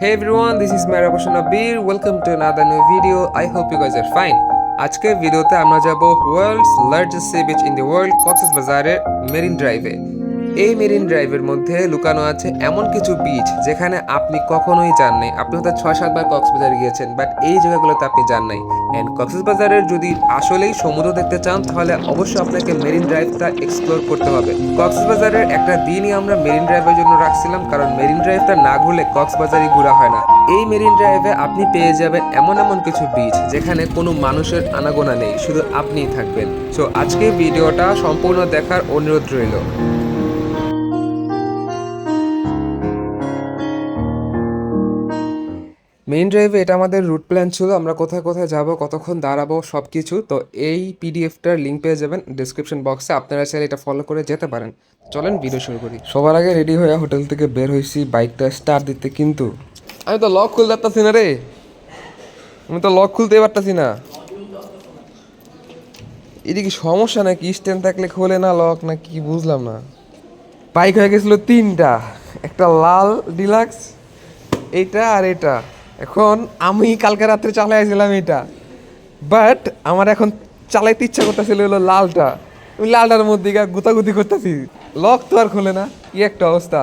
Hey everyone, this is Mera Bhushan Welcome to another new video. I hope you guys are fine. আজকের ভিডিওতে আমরা যাব world's largest sea beach in the world Cox's বাজারের marine ড্রাইভে এই marine ড্রাইভের মধ্যে লুকানো আছে এমন কিছু বিচ যেখানে আপনি কখনোই যান নাই। আপনি হয়তো ছয় সাতবার কক্সবাজার গিয়েছেন বাট এই জায়গাগুলোতে আপনি যান নাই। অ্যান্ড কক্সবাজারের যদি আসলেই সমুদ্র দেখতে চান, তাহলে অবশ্যই আপনাকে মেরিন ড্রাইভটা এক্সপ্লোর করতে হবে। কক্সবাজারের একটা দিনই আমরা মেরিন ড্রাইভের জন্য রাখছিলাম, কারণ মেরিন ড্রাইভটা না ঘুরলে কক্সবাজারই ঘোরা হয় না। এই মেরিন ড্রাইভে আপনি পেয়ে যাবেন এমন এমন কিছু বিচ যেখানে কোনো মানুষের আনাগোনা নেই, শুধু আপনিই থাকবেন। সো আজকে ভিডিওটা সম্পূর্ণ দেখার অনুরোধ রইল। মেইন ড্রাইভে এটা আমাদের রুট প্ল্যান ছিল, আমরা কোথায় কোথায় যাব, কতক্ষণ দাঁড়াবো সব কিছু তো এই পিডিএফটার লিঙ্ক পেয়ে যাবেন ডিসক্রিপশন বক্সে আপনারা চাইলে এটা ফলো করে যেতে পারেন। চলেন ভিডিও শুরু করি। সবার আগে রেডি হয়ে হোটেল থেকে বের হয়েছি বাইকটা স্টার্ট দিতে কিন্তু। আমি তো লক খুলতে পারতাছি না রে। আমি তো লক খুলতে পারতাছি না। এটা কি সমস্যা নাকি? স্ট্যান্ড থাকলে খোলে না লক না কি বুঝলাম না। বাইক হয়ে গেছিল তিনটা, একটা লাল ডিলাক্স এইটা আর এটা। এখন আমি কালকে রাত্রে চালাইছিলাম এটা বাট আমার এখন চালাইতে ইচ্ছা করতেছিল হলো লালটা। ওই লালটার মধ্যে গিয়ে গুতাগুতি করতেছি। লক তো আর খোলে না, কি একটা অবস্থা।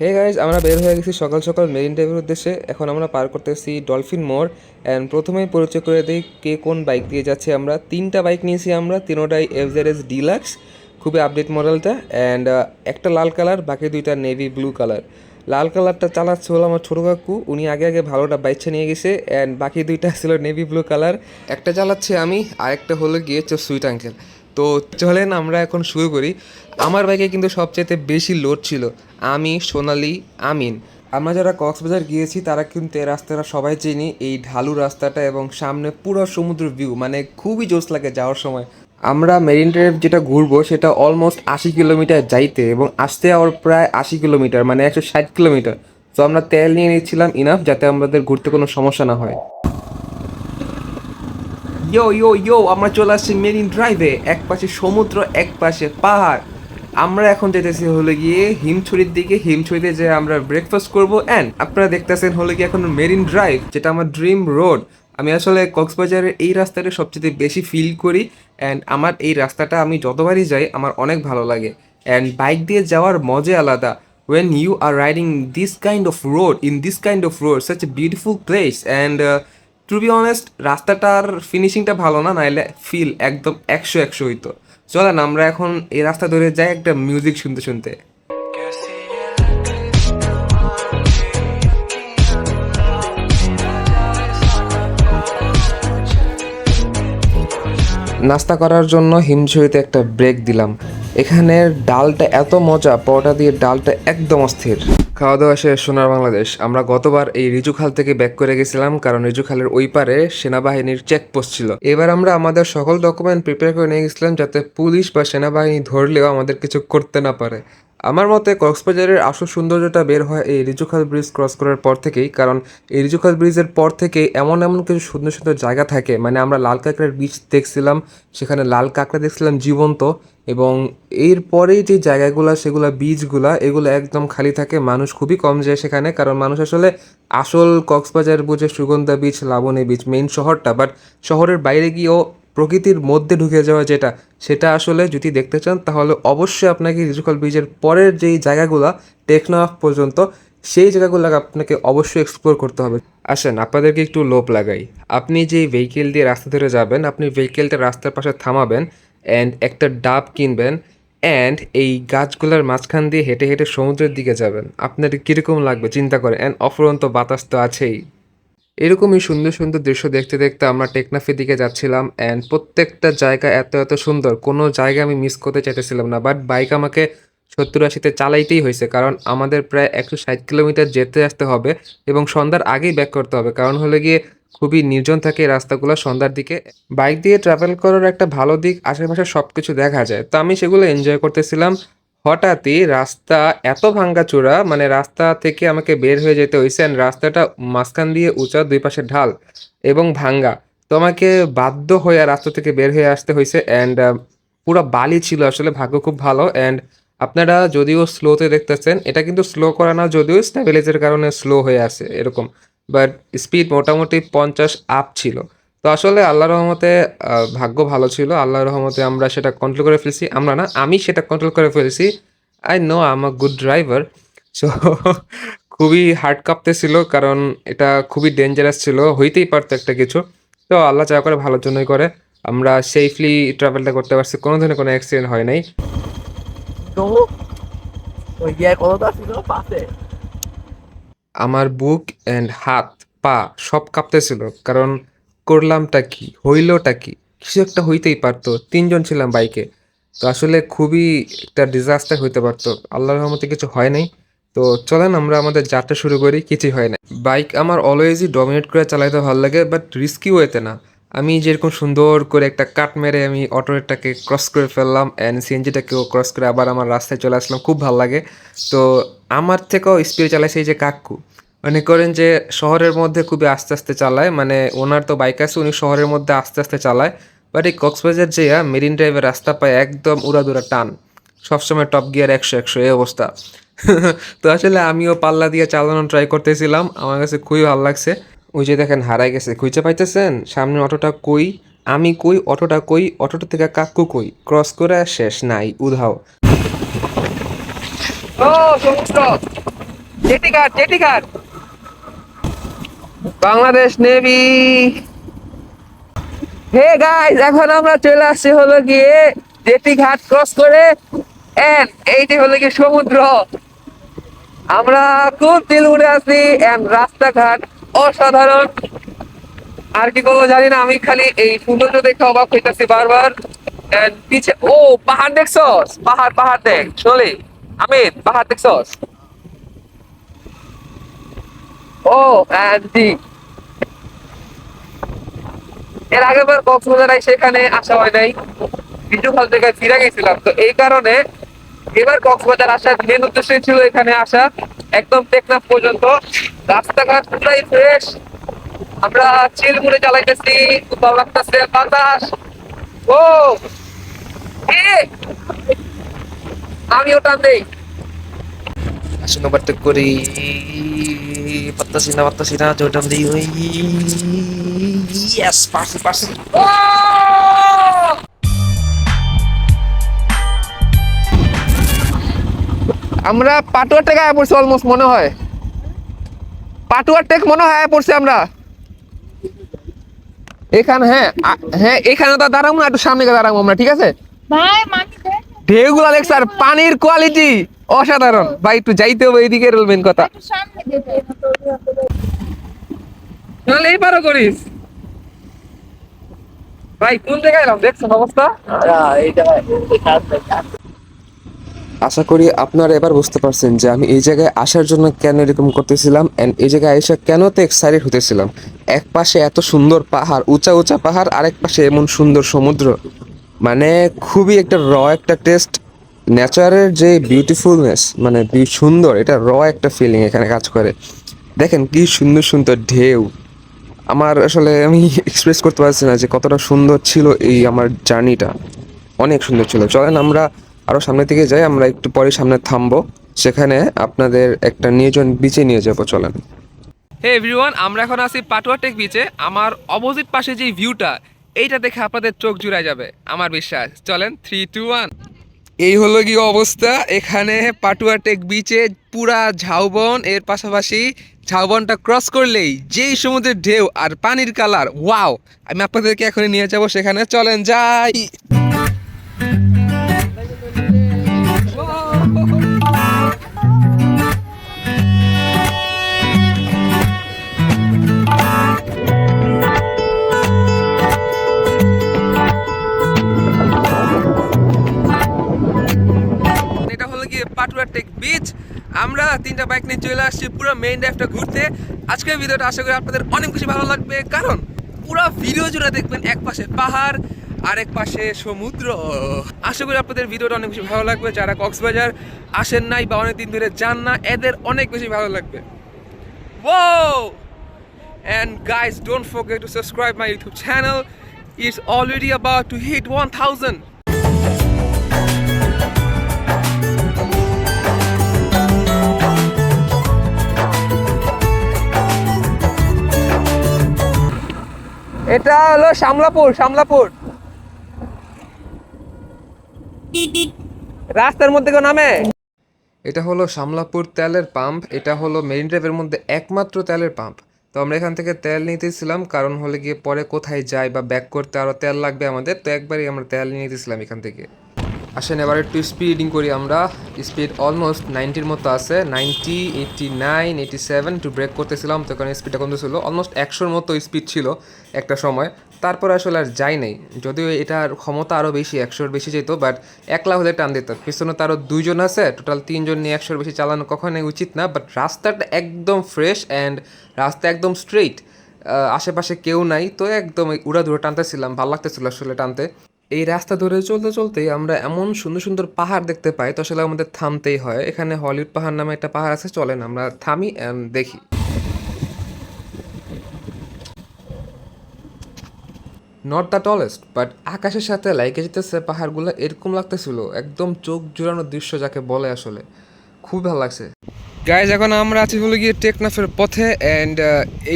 হে গাইজ আমরা বের হয়ে গেছি সকাল সকাল মেরিন ড্রাইভের উদ্দেশ্যে। এখন আমরা পার করতেছি ডলফিন মোড় অ্যান্ড প্রথমেই পরিচয় করে দিই কে কোন বাইক দিয়ে যাচ্ছে আমরা। তিনটা বাইক নিয়েছি আমরা, তিনোটাই এফজেড এস ডিলাক্স খুবই আপডেট মডেলটা অ্যান্ড একটা লাল কালার বাকি দুইটা নেভি ব্লু কালার লাল কালারটা চালাচ্ছে হলো আমার ছোটো কাকু। উনি আগে আগে ভালোটা বাইচ্ছা নিয়ে গেছে অ্যান্ড বাকি দুইটা ছিল নেভি ব্লু কালার একটা চালাচ্ছে আমি আর একটা হলো গিয়েছে সুইট আঙ্কেল তো চলেন আমরা এখন শুরু করি। আমার বাইকে কিন্তু সবচেয়ে বেশি লোড ছিল আমি, সোনালি, আমিন। আমরা যারা কক্সবাজার গিয়েছি, তারা কিন্তু এই রাস্তাটা সবাই চিনি, এই ঢালু রাস্তাটা এবং সামনে পুরো সমুদ্র ভিউ মানে খুবই জোশ লাগে যাওয়ার সময়। আমরা মেরিন ড্রাইভ যেটা ঘুরবো সেটা অলমোস্ট আশি কিলোমিটার যাইতে এবং আসতে আবার প্রায় আশি কিলোমিটার মানে একশো ষাট কিলোমিটার। তো আমরা তেল নিয়ে নিচ্ছিলাম ইনাফ যাতে আমাদের ঘুরতে কোনো সমস্যা না হয়। ইয়ো ইয়ো ইয়ো আমরা চলে আসছি মেরিন ড্রাইভে এক পাশে সমুদ্র, এক পাশে পাহাড়। আমরা এখন যেতেছি হলে গিয়ে হিমছড়ির দিকে। হিমছড়িতে যে আমরা ব্রেকফাস্ট করব। অ্যান্ড আপনারা দেখতেছেন হলে গিয়ে এখন মেরিন ড্রাইভ যেটা আমার ড্রিম রোড আমি আসলে কক্সবাজারের এই রাস্তাটা সবচেয়ে বেশি ফিল করি অ্যান্ড আমার এই রাস্তাটা আমি যতবারই যাই আমার অনেক ভালো লাগে। অ্যান্ড বাইক দিয়ে যাওয়ার মজা আলাদা। You are riding this kind of road in this kind of road such a beautiful place and uh, to be honest রাস্তাটার ফিনিশিংটা ভালো না নাইলে ফিল একদম একশো একশো হইতো। চলেন আমরা এখন এই রাস্তা ধরে যাই একটা মিউজিক শুনতে শুনতে। নাস্তা করার জন্য হিমঝড়িতে একটা ব্রেক দিলাম। এখানে ডালটা এত মজা, পরোটা দিয়ে ডালটা একদম অস্থির। খাওয়া দাওয়া শেষ, সোনার বাংলাদেশ। আমরা গতবার এই রিজুখাল থেকে ব্যাক করে গেছিলাম, কারণ রিজুখালের ওই পারে সেনাবাহিনীর চেকপোস্ট ছিল। এবার আমরা আমাদের সকল ডকুমেন্ট প্রিপেয়ার করে নিয়ে গেছিলাম, যাতে পুলিশ বা সেনাবাহিনী ধরলেও আমাদের কিছু করতে না পারে। আমার মতে কক্সবাজারের আসল সৌন্দর্যটা বের হয় এই রিজুখাল ব্রিজ ক্রস করার পর থেকেই, কারণ এই রিজুখাল ব্রিজের পর থেকে এমন এমন কিছু সুন্দর সুন্দর জায়গা থাকে। মানে আমরা লাল কাঁকড়ার বিচ দেখছিলাম, সেখানে লাল কাঁকড়া দেখছিলাম জীবন্ত, এবং এরপরেই যে জায়গাগুলো, সেগুলো বীজগুলা এগুলো একদম খালি থাকে। মানুষ খুবই কম যায় সেখানে, কারণ মানুষ আসলে আসল কক্সবাজার বুঝে Sugandha beach Laboni beach main শহরটা। বাট শহরের বাইরে গিয়েও প্রকৃতির মধ্যে ঢুকে যাওয়া যেটা, সেটা আসলে যদি দেখতে চান, তাহলে অবশ্যই আপনাকে রিজুকাল ব্রিজের পরের যেই জায়গাগুলো টেকনাফ পর্যন্ত, সেই জায়গাগুলো আপনাকে অবশ্যই এক্সপ্লোর করতে হবে। আসেন, আপনাদেরকে একটু লোভ লাগাই। আপনি যেই ভেহিকেল দিয়ে রাস্তা ধরে যাবেন, আপনি ভেহিকেলটা রাস্তার পাশে থামাবেন অ্যান্ড একটা ডাব কিনবেন অ্যান্ড এই গাছগুলোর মাঝখান দিয়ে হেঁটে হেঁটে সমুদ্রের দিকে যাবেন। আপনার কীরকম লাগবে? চিন্তা করেন অ্যান্ড অফুরন্ত বাতাস তো আছেই। এরকমই সুন্দর সুন্দর দৃশ্য দেখতে দেখতে আমরা টেকনাফের দিকে যাচ্ছিলাম অ্যান্ড প্রত্যেকটা জায়গা এত এত সুন্দর। কোনো জায়গা আমি মিস করতে চাইতেছিলাম না বাট বাইক আমাকে সত্তর আশিতে চালাইতেই হয়েছে, কারণ আমাদের প্রায় একশো ষাট কিলোমিটার যেতে আসতে হবে এবং সন্ধ্যার আগেই ব্যাক করতে হবে। কারণ হলে গিয়ে খুবই নির্জন থাকে রাস্তাগুলো সন্ধ্যার দিকে। বাইক দিয়ে ট্রাভেল করার একটা ভালো দিক, আশেপাশে সব কিছু দেখা যায়। তো আমি সেগুলো এনজয় করতেছিলাম। হঠাৎই রাস্তা এত ভাঙ্গাচোরা মানে রাস্তা থেকে আমাকে বের হয়ে যেতে হয়েছে অ্যান্ড রাস্তাটা মাঝখান দিয়ে উঁচা, দুই পাশে ঢাল এবং ভাঙ্গা। তো আমাকে বাধ্য হয়ে রাস্তা থেকে বের হয়ে আসতে হয়েছে অ্যান্ড পুরো বালি ছিল আসলে, ভাগ্য খুব ভালো অ্যান্ড আপনারা যদিও স্লোতে দেখতেছেন, এটা কিন্তু স্লো করা না, যদিও স্ট্যাবিলাইজের কারণে স্লো হয়ে আছে এরকম। বাট স্পিড মোটামুটি পঞ্চাশ আপ ছিল। তো আসলে আল্লাহ রহমতে ভাগ্য ভালো ছিল। আল্লাহ রহমতে আমরা সেটা কন্ট্রোল করে ফেলছি। আমরা না আমি সেটা কন্ট্রোল করে ফেলছি। I know I'm a good driver so খুবই হার্ড কাঁপতেছিল কারণ এটা খুবই ডেঞ্জারাস ছিল হইতেই পারতো একটা কিছু। তো আল্লাহ যা করে ভালোর জন্যই করে। আমরা সেফলি ট্রাভেলটা করতে পারছি কোনো ধরনের কোনো অ্যাক্সিডেন্ট হয় নাই। ছিল? পাশে আমার বুক অ্যান্ড হাত পা সব কাঁপতেছিল কারণ করলামটা কি? হইলটা কি? কিছু একটা হইতেই পারতো। তিনজন ছিলাম বাইকে। তো আসলে খুবই একটা ডিজাস্টার হইতে পারতো। আল্লাহর রহমতে কিছু হয় নাই। তো চলেন আমরা আমাদের যাত্রা শুরু করি। কিছুই হয় না বাইক আমার অলওয়েজই ডমিনেট করে চালাইতে ভালো লাগে বাট রিস্কি ওয়েতে না। আমি যেরকম সুন্দর করে একটা কাট মেরে আমি অটোটাকে ক্রস করে ফেললাম অ্যান্ড সিএনজিটাকেও ক্রস করে আবার আমার রাস্তায় চলে আসলাম, খুব ভালো লাগে। তো আমার থেকেও স্পিড চালাইছে এই যে কাক্কু মনে করেন যে শহরের মধ্যে খুবই আস্তে আস্তে চালায় মানে ওনার তো বাইক আছে, উনি শহরের মধ্যে আস্তে আস্তে চালায়। বাট এই কক্সবাজার যেয়া মেরিন ড্রাইভের রাস্তা পায় একদম উড়াদুরা টান। সবসময় টপ গিয়ার একশো একশো, এই অবস্থা। তো আসলে আমিও পাল্লা দিয়ে চালানো ট্রাই করতেছিলাম, আমার কাছে খুবই ভালো লাগছে। ওই যে দেখেন হারাই গেছে। খুঁজে পাইতেছেন? সামনে অটোটা কই? আমি কই? অটোটা কই? অটোটা থেকে কাকু কই? ক্রস করে শেষ, নাই, উধাও। ও, সমুদ্র। জেটি ঘাট জেটি ঘাট বাংলাদেশ নেভি। হে গাইস এখন আমরা চলে আসছি হলো গিয়ে জেটি ঘাট ক্রস করে এইটি হলো গিয়ে সমুদ্র। আমরা খুব দিল উড়ে আসি এন্ড রাস্তাঘাট অসাধারণ। আর কি করব জানি না, আমি খালি এই সৌন্দর্য দেখে অবাক হইতাছি বারবার। পিছে ও, পাহাড় দেখছস? পাহাড় পাহাড় দেখ চলে আমির, পাহাড় দেখছস? ও and এর আগের বার কক্সবাজার সেখানে আসা হয় নাই। ভিডিও খাল থেকে ফিরে গেছিলাম। তো এই কারণে এবার কক্সবাজার আসার মেন উদ্দেশ্য ছিল এখানে আসা। একদম টেকনাফ পর্যন্ত। রাস্তাঘাট পুরাই ফ্রেশ আমরা চিল মুড়ে চালাইতেছি ভালো লাগতেছে বাতাস। ও, এ! আমিও টান দেই আসুন ওভারটেক করি পাত্তাসি না পাত্তাসি না জোটান দিই ওই ইয়েস পারছি পারছি আমরা পাটুয়ার টেক আয়া পড়ছি অলমোস্ট মনে হয়। পাটুয়ার টেক মনে হয় আয়া পড়ছি আমরা। এখানে হ্যাঁ হ্যাঁ এখানে তো দাঁড়াবো না একটু সামনে গিয়ে দাঁড়াবো আমরা ঠিক আছে? ভাই ঢেউগুলো দেখ স্যার পানির কোয়ালিটি অসাধারণ। ভাই, একটু যাইতে হবে এইদিকে মেন কথা। তাহলে এই পারো করিস? ভাই, কোন জায়গায় এলাম? দেখছেন অবস্থা? আশা করি আপনারা এবার বুঝতে পারছেন যে আমি এই জায়গায় আসার জন্য কেন এরকম করতেছিলাম এন্ড এই জায়গায় এসে কেন তো এক্সাইটেড হতেছিলাম। এক পাশে এত সুন্দর পাহাড়, উঁচা উঁচা পাহাড়, আরেক পাশে এমন সুন্দর সমুদ্র। মানে খুবই একটা র একটা টেস্ট নেচারের যে বিউটিফুলনেস মানে সুন্দর, এটা র একটা ফিলিং এখানে কাজ করে। দেখেন কি সুন্দর সুন্দর ঢেউ। আমার আসলে আমি এক্সপ্রেস করতে পারছি না যে কতটা সুন্দর ছিল এই আমার জার্নিটা অনেক সুন্দর ছিল। চলেন আমরা আরও সামনের দিকে যাই, আমরা একটু পরে সামনে থামবো। সেখানে আপনাদের একটা নিয়োজন বিচে নিয়ে যাব, চলেন। হে এভরিওয়ান আমরা এখন আছি পাটুয়া টেক বিচে আমার অপোজিট পাশে যে ভিউটা এইটা দেখে আপনাদের চোখ জুড়ায় যাবে, আমার বিশ্বাস। চলেন থ্রি টু ওয়ান এই হলো কি অবস্থা। এখানে পাটুয়া টেক বিচে পুরা ঝাউবন, এর পাশাপাশি ঝাউবনটা ক্রস করলেই যেই সমুদ্রের ঢেউ আর পানির কালার ওয়াও আমি আপনাদেরকে এখনই নিয়ে যাব সেখানে। চলেন, যাই! হলো টেক বিচ আমরা তিনটা বাইক নিয়ে চলে আসছি পুরো মেইন ড্রাইভটা ঘুরতে আজকের ভিডিওটা আশা করি আপনাদের অনেক বেশি ভালো লাগবে কারণ পুরো ভিডিও জুড়ে দেখবেন এক পাশে পাহাড় আরেক পাশে সমুদ্র আশা করি আপনাদের ভিডিওটা অনেক বেশি ভালো লাগবে যারা কক্সবাজার আসেন নাই বা অনেক দিন ধরে যান না এদের অনেক বেশি ভালো লাগবে Whoa! And guys, don't forget to subscribe my YouTube channel. It's already about to hit 1000. এটা হলো শামলাপুর শামলাপুর। রাস্তার মধ্যে কেউ নামে? এটা হলো শামলাপুর তেলের পাম্প, এটা হলো মেরিন ড্রাইভের মধ্যে একমাত্র তেলের পাম্প। তো আমরা এখান থেকে তেল নিতেছিলাম, কারণ হলে গিয়ে পরে কোথায় যাই বা ব্যাক করতে আরও তেল লাগবে আমাদের, তো একবারই আমরা তেল নিয়ে নিতেছিলাম এখান থেকে। আসেন, এবার একটু স্পিডিং করি আমরা। স্পিড অলমোস্ট নাইনটির মতো আছে। Ninety eighty nine eighty seven একটু ব্রেক করতেছিলাম, তো কারণ স্পিডটা কমতেছিল। অলমোস্ট একশোর মতো স্পিড ছিল একটা সময়। তারপর আসলে আর যাই নাই। যদিও এটার ক্ষমতা আরও বেশি, একশোর বেশি যেত বাট একলা হলে টান দিত। পিছনে তো আরও দুইজন আছে টোটাল তিনজন নিয়ে একশোর বেশি চালানো কখনোই উচিত না বাট রাস্তাটা একদম ফ্রেশ অ্যান্ড রাস্তা একদম স্ট্রেইট আশেপাশে কেউ নাই, তো একদম উড়া দূরে টানতেছিলাম। ভালো লাগতেছিল আসলে টানতে। এই রাস্তা ধরে চলতে, চলতেই আমরা এমন সুন্দর সুন্দর পাহাড় দেখতে পাই, তো আসলে আমাদের থামতেই হয়। এখানে হলিউড পাহাড় নামে একটা পাহাড় আছে, চলেন আমরা থামি অ্যান্ড দেখি। নট দ্য টলেস্ট বাট আকাশের সাথে লাইকে যেতেছে পাহাড়গুলো, এরকম লাগতেছিল। একদম চোখ জুড়ানো দৃশ্য যাকে বলে আসলে। খুব ভালো লাগছে। গাইজ এখন আমরা আছি হলো গিয়ে টেকনাফের পথে অ্যান্ড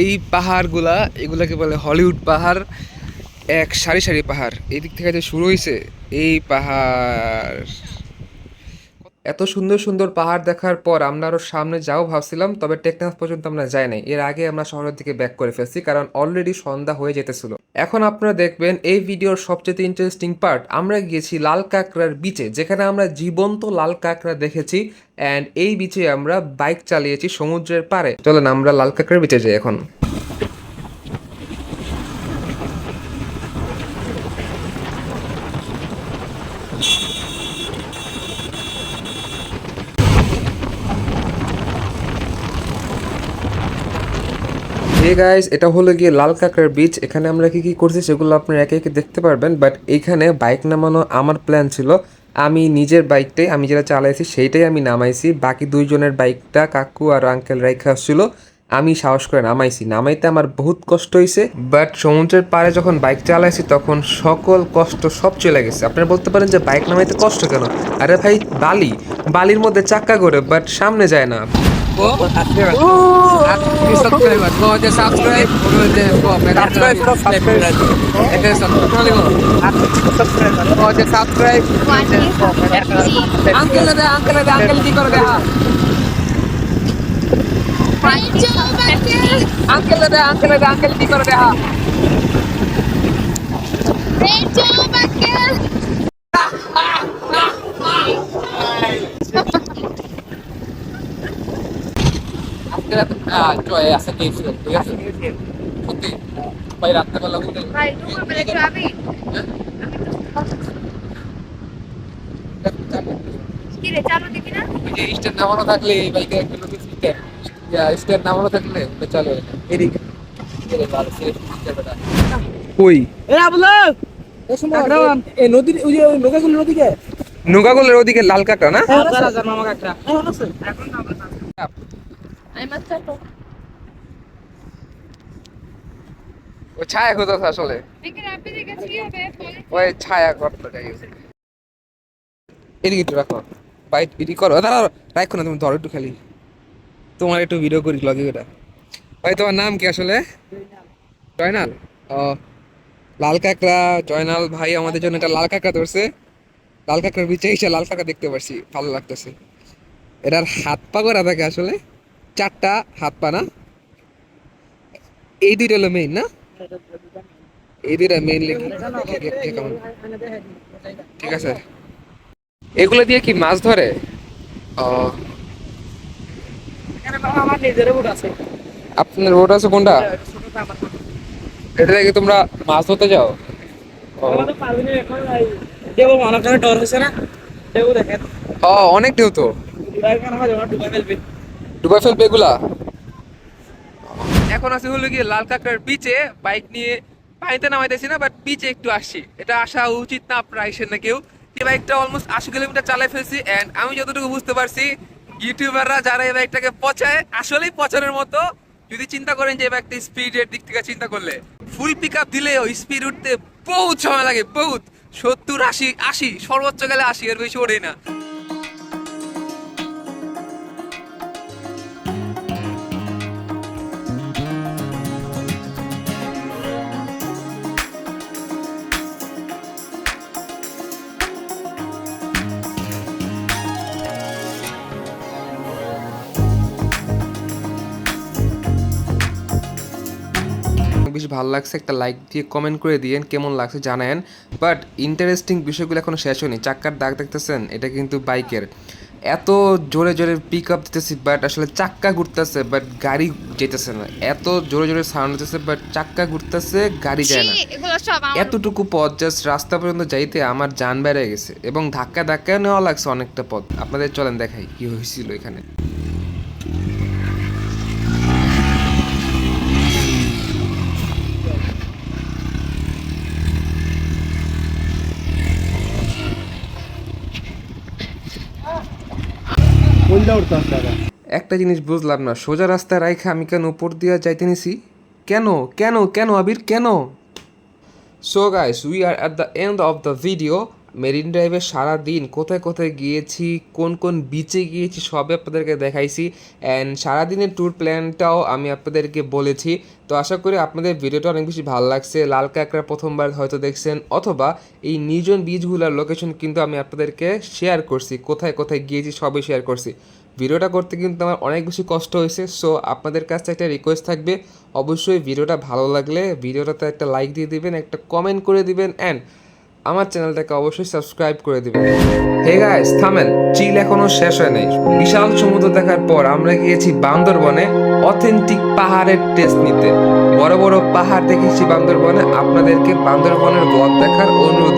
এই পাহাড়গুলা, এগুলাকে বলে হলিউড পাহাড়। এক সারি সারি পাহাড়। এই দিক থেকে যে শুরু হয়েছে এই পাহাড়। এত সুন্দর সুন্দর পাহাড় দেখার পর আমরা আরও সামনে যাও ভাবছিলাম, তবে টেকনাফ পর্যন্ত আমরা যাই নাই। এর আগে আমরা শহরের দিকে ব্যাক করে ফেলছি, কারণ অলরেডি সন্ধ্যা হয়ে যেতেছিল। এখন আপনারা দেখবেন এই ভিডিওর সবচেয়ে ইন্টারেস্টিং পার্ট আমরা গিয়েছি লাল কাঁকড়ার বিচে যেখানে আমরা জীবন্ত লাল কাঁকড়া দেখেছি অ্যান্ড এই বিচে আমরা বাইক চালিয়েছি সমুদ্রের পাড়ে। চলেন আমরা লাল কাঁকড়ার বিচে যাই এখন। গাইস এটা হলো গিয়ে লাল কাঁকড়ার বিচ এখানে আমরা কি কি করছি সেগুলো আপনারা একে একে দেখতে পারবেন বাট এইখানে বাইক নামানো আমার প্ল্যান ছিল। আমি নিজের বাইকটাই আমি যেটা চালাইছি সেইটাই আমি নামাইছি। বাকি দুইজনের বাইকটা কাকু আর আঙ্কেল রাইখা আসছিল, আমি সাহস করে নামাইছি। নামাইতে আমার বহুত কষ্ট হয়েছে বাট সমুদ্রের পাড়ে যখন বাইক চালাইছি তখন সকল কষ্ট সব চলে গেছে। আপনারা বলতে পারেন যে বাইক নামাইতে কষ্ট কেন? আরে ভাই, বালি। বালির মধ্যে চাক্কা করে বাট সামনে যায় না। আঙ্কেল দে আঙ্কেল দে আঙ্কেল কি করে দেখা আঙ্কেল দে আঙ্কেল দে আঙ্কেল কি করে দেখা আঙ্কেল জয় আছে কি ঠিক আছে? সত্যি ভাই রাত্রেবেলা বলে কিরে চালু দিবি স্ট্যান্ড নামানো থাকলে এই বাইকে একটা লোক স্ট্যান্ড নামানো থাকলে চলে এদিকে। এদিকে ভালো সেফ কই? নদীর ওই যে নৌকাগুলোর ওদিকে? নৌকাগুলোর ওদিকে লাল কাঁকড়া না? মাস্টার তো ও ছায়া কোথাও আসলে। ওই ছায়া করতে যাই। এদিকে একটু রাখো। বাইট এটি করো। দাঁড়া রাখো না তুমি ধরো একটু খালি। তোমার একটু ভিডিও করি লগে ওটা ভাই তোমার নাম কি আসলে? জয়নাল? ও লাল কাঁকড়া। জয়নাল ভাই আমাদের জন্য একটা লাল কাঁকড়া ধরছে। লাল কাঁকড়ার বিচে এসে লাল কাঁকড়া দেখতে পারছি। ভালো লাগতেছে। এটার হাত পা করা থাকে আসলে। চারটা হাত পা না? এই দুইটা হলো মেইন না? এই দুইটা কেমন। ঠিক আছে। এগুলো দিয়ে কি মাছ ধরে? ও। আমার নিজের বুট আছে। আপনার রোড আছে কোনটা? এটা থেকে তোমরা মাছ ধরতে যাও। অনেক ঢেউ তো। ডুবাই ফেলবে এগুলা? এখন আছে হলো গিয়ে লাল কাঁকড়ার বিচে বাইক নিয়ে পানিতে নামাইতেছি না বাট বিচে একটু আসছি। এটা আসা উচিত না আপনারা আইসেন না কেউ। এই বাইকটা অলমোস্ট আশি কিলোমিটার চালাই ফেলছি এন্ড আমি যতটুকু বুঝতে পারছি ইউটিউবাররা যারা এই বাইকটাকে পচায়, আসলেই পচানোর মতো। যদি চিন্তা করেন যে এই বাইকটা স্পিডের দিক থেকে চিন্তা করলে ফুল পিক আপ দিলেও স্পিড উঠতে বহুত সময় লাগে, বহুত। সত্তর, আশি আশি, সর্বোচ্চ গেলে আশি, এর বেশি ওঠে না। ভালো লাগছে একটা লাইক দিয়ে কমেন্ট করে দিয়েন কেমন লাগছে জানায়েন। বাট ইন্টারেস্টিং বিষয়গুলো এখনও শেষ হয়নি। চাক্কার দাগ দেখতেছেন এটা কিন্তু বাইকের। এত জোরে জোরে পিক আপ দিতেছি বাট আসলে চাক্কা ঘুরতেছে বাট গাড়ি যেতেছে না। এত জোরে জোরে সাউন্ড হতেছে বাট চাক্কা ঘুরতেছে গাড়ি যায় না। এতটুকু পথ জাস্ট রাস্তা পর্যন্ত যাইতে আমার যান বেড়ে গেছে। এবং ধাক্কা ধাক্কা নেওয়া লাগছে অনেকটা পথ। আপনাদের চলেন দেখাই কি হয়েছিল এখানে। একটা জিনিস বুঝলাম না, সোজা রাস্তায় রাইখা আমি কেন উপর দিয়া যাইতে নিছি? কেন? কেন? কেন, আবির, কেন? So guys we are at the end of the video marine ড্রাইভে সারা দিন কোথায় কোথায় গিয়েছি, কোন কোন বিচে গিয়েছি সবে আপনাদেরকে দেখাইছি। অ্যান্ড সারাদিনের ট্যুর প্ল্যানটাও আমি আপনাদেরকে বলেছি। তো আশা করি আপনাদের ভিডিওটা অনেক বেশি ভালো লাগছে। লাল কাঁকড়া প্রথমবার হয়তো দেখছেন, অথবা এই নির্জন বীজগুলোর লোকেশন কিন্তু আমি আপনাদেরকে শেয়ার করছি, কোথায় কোথায় গিয়েছি সবই শেয়ার করছি। ভিডিওটা করতে কিন্তু আমার অনেক বেশি কষ্ট হয়েছে সো আপনাদের কাছে একটা রিকোয়েস্ট থাকবে। অবশ্যই ভিডিওটা ভালো লাগলে ভিডিওটাতে একটা লাইক দিয়ে দিবেন, একটা কমেন্ট করে দিবেন অ্যান্ড আমার চ্যানেলটাকে অবশ্যই সাবস্ক্রাইব করে দিবেন। হে গাইস থামেন, চিল এখনও শেষ হয় নাই। বিশাল সমুদ্র দেখার পর আমরা গিয়েছি বান্দরবনে অথেন্টিক পাহাড়ের টেস্ট নিতে। বড় বড় পাহাড় দেখেছি বান্দরবনে। আপনাদেরকে বান্দরবনের ব্লগ দেখার অনুরোধ